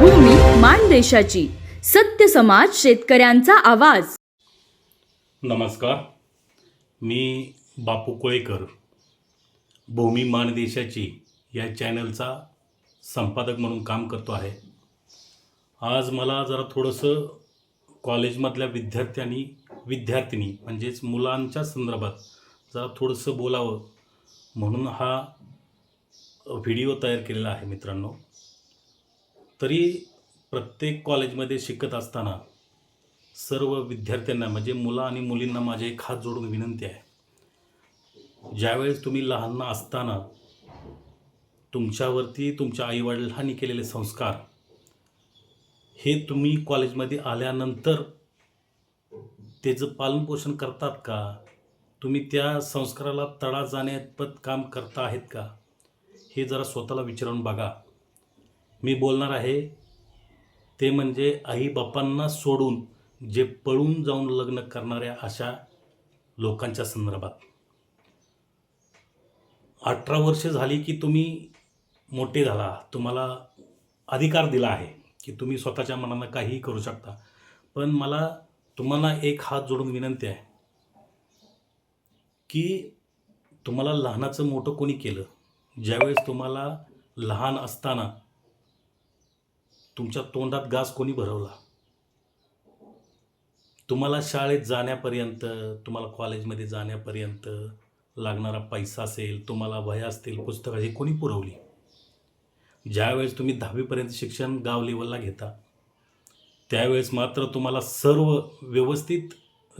भूमी मानदेशाची सत्य समाज शेतकऱ्यांचा आवाज. नमस्कार. मी बापू कोळेकर. भूमी मानदेशाची या चॅनलचा संपादक म्हणून काम करतो आहे. आज मला जरा थोडंसं कॉलेजमधल्या विद्यार्थ्यांनी विद्यार्थिनी म्हणजेच मुलांच्या संदर्भात जरा थोडंसं बोलावं म्हणून हा व्हिडिओ तयार केलेला आहे मित्रांनो. तरी प्रत्येक कॉलेजमध्ये शिकत असताना सर्व विद्यार्थ्यांना म्हणजे मुलं आणि मुलींना माझे एक हात जोडून विनंती आहे. ज्यावेळेस तुम्ही लहान असताना तुमच्यावरती तुमच्या आईवडिलांनी केलेले संस्कार हे तुम्ही कॉलेजमध्ये आल्यानंतर त्याचं पालनपोषण करतात का? तुम्ही त्या संस्काराला तडा जाण्यापत काम करता आहेत का? हे जरा स्वतःला विचारून बघा. मी बोलणार आहे ते म्हणजे आईबापांना सोडून जे पळून जाऊन लग्न करणाऱ्या अशा लोकांच्या संदर्भात. अठरा वर्ष झाली की तुम्ही मोठे झाला तुम्हाला अधिकार दिला आहे की तुम्ही स्वतःच्या मनानं काहीही करू शकता. पण मला तुम्हाला एक हात जोडून विनंती आहे की तुम्हाला लहानाचं मोठं कोणी केलं? ज्यावेळेस तुम्हाला लहान असताना तुमच्या तोंडात गास कोणी भरवला? तुम्हाला शाळेत जाण्यापर्यंत तुम्हाला कॉलेजमध्ये जाण्यापर्यंत लागणारा पैसा असेल तुम्हाला वह्या असतील पुस्तकं हे कोणी पुरवली? ज्यावेळेस तुम्ही दहावीपर्यंत शिक्षण गाव लेवलला घेता त्यावेळेस मात्र तुम्हाला सर्व व्यवस्थित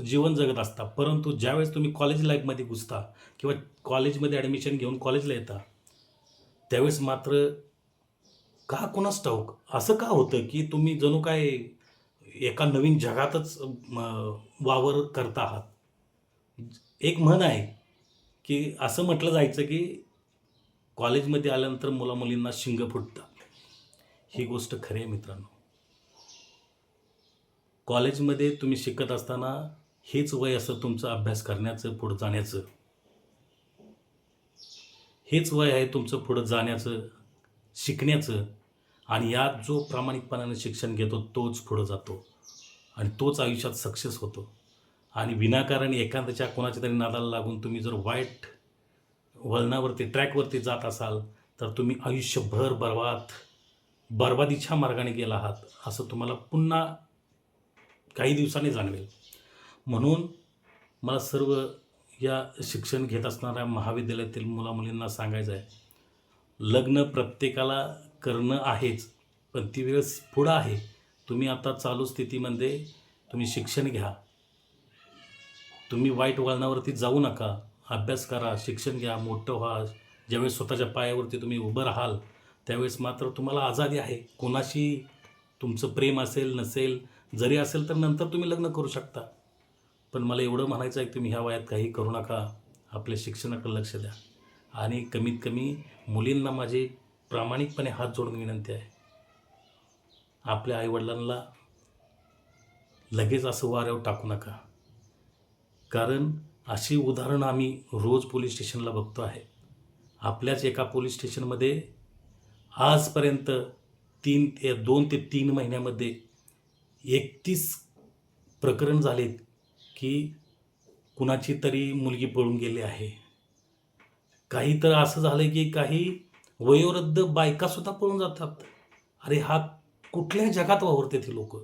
जीवन जगत असता. परंतु ज्यावेळेस तुम्ही कॉलेज लाईफमध्ये घुसता किंवा कॉलेजमध्ये ॲडमिशन घेऊन कॉलेजला येता त्यावेळेस मात्र का कोणास ठाऊक? असं का होतं की तुम्ही जणू काय एका नवीन जगातच वावर करता आहात? एक म्हण आहे की असं म्हटलं जायचं की कॉलेजमध्ये आल्यानंतर मुला मुलींना शिंग फुटतात ही गोष्ट खरी आहे मित्रांनो. कॉलेजमध्ये तुम्ही शिकत असताना हेच वय असं तुमचं अभ्यास करण्याचं पुढं जाण्याचं. हेच वय आहे तुमचं पुढं जाण्याचं शिकण्याचं. आणि यात जो प्रामाणिकपणाने शिक्षण घेतो तोच पुढं जातो. आणि तोच आयुष्यात सक्सेस होतो. आणि विनाकारण एखाद्याच्या कोणाच्या तरी नादाला लागून तुम्ही जर वाईट वळणावरती ट्रॅकवरती जात असाल तर तुम्ही आयुष्यभर बर्बाद बर्बादीच्या मार्गाने गेला आहात असं तुम्हाला पुन्हा काही दिवसांनी जाणवेल. म्हणून मला सर्व या शिक्षण घेत असणाऱ्या महाविद्यालयातील मुलामुलींना सांगायचं आहे लग्न प्रत्येकाला करणं आहेच पण ती वेळ पुढं आहे. तुम्ही आता चालू स्थितीमध्ये तुम्ही शिक्षण घ्या. तुम्ही वाईट वळणावरती जाऊ नका. अभ्यास करा शिक्षण घ्या मोठं व्हा. ज्यावेळेस स्वतःच्या पायावरती तुम्ही उभं राहाल त्यावेळेस मात्र तुम्हाला आझादी आहे. कोणाशी तुमचं प्रेम असेल नसेल जरी असेल तर नंतर तुम्ही लग्न करू शकता. पण मला एवढं म्हणायचं आहे की तुम्ही ह्या वयात काही करू नका. आपल्या शिक्षणाकडे लक्ष द्या. आणि कमीत कमी मुलींना माझे प्रामाणिकपणे हात जोडून विनंती आहे. आपल्या आईवडिलांना लगेच असं वाऱ्यावर टाकू नका. कारण अशी उदाहरणं आम्ही रोज पोलीस स्टेशनला बघतो आहे. आपल्याच एका पोलीस स्टेशनमध्ये आजपर्यंत तीन ते दोन ते तीन महिन्यामध्ये एकतीस प्रकरण झालेत की कुणाची तरी मुलगी पळून गेली आहे. काही तर असं झालं की काही वयोवृद्ध बायकासुद्धा पळून जातात. अरे हा कुठल्या जगात वावरते ती लोक?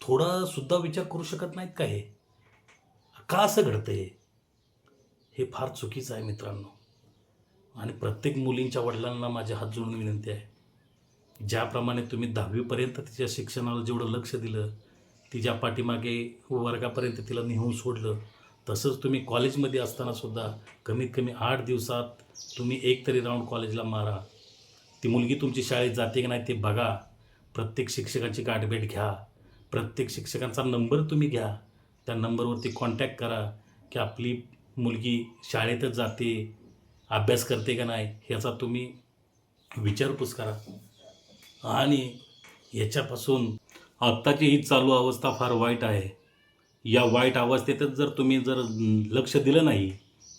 थोडा सुद्धा विचार करू शकत नाहीत का हे? का असं घडतं हे? हे फार चुकीचं आहे मित्रांनो. आणि प्रत्येक मुलींच्या वडिलांना माझ्या हात जोडून विनंती आहे. ज्याप्रमाणे तुम्ही दहावीपर्यंत तिच्या शिक्षणाला जेवढं लक्ष दिलं तिच्या पाठीमागे वर्गापर्यंत तिला नेहून सोडलं तसंच तुम्ही कॉलेजमध्ये असताना सुद्धा कमीत कमी आठ दिवसात तुम्ही एक तरी राऊंड कॉलेजला मारा. ती मुलगी तुमची शाळेत जाते की नाही ते बघा. प्रत्येक शिक्षकाची गाठभेट घ्या. प्रत्येक शिक्षकांचा नंबर तुम्ही घ्या. त्या नंबरवरती कॉन्टॅक्ट करा की आपली मुलगी शाळेतच जाते अभ्यास करते का नाही ह्याचा तुम्ही विचारपूस करा. आणि याच्यापासून आत्ताची ही चालू अवस्था फार वाईट आहे. या वाईट अवस्थेतच जर तुम्ही जर लक्ष दिलं नाही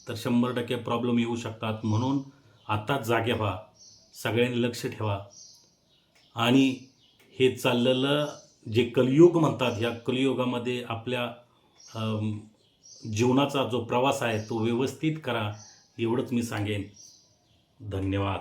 तर शंभर टक्के प्रॉब्लेम येऊ शकतात. म्हणून आत्ताच जागे व्हा. सगळ्यांनी लक्ष ठेवा. आणि हे चाललेलं जे कलियुग म्हणतात ह्या कलियुगामध्ये आपल्या जीवनाचा जो प्रवास आहे तो व्यवस्थित करा. एवढंच मी सांगेन. धन्यवाद.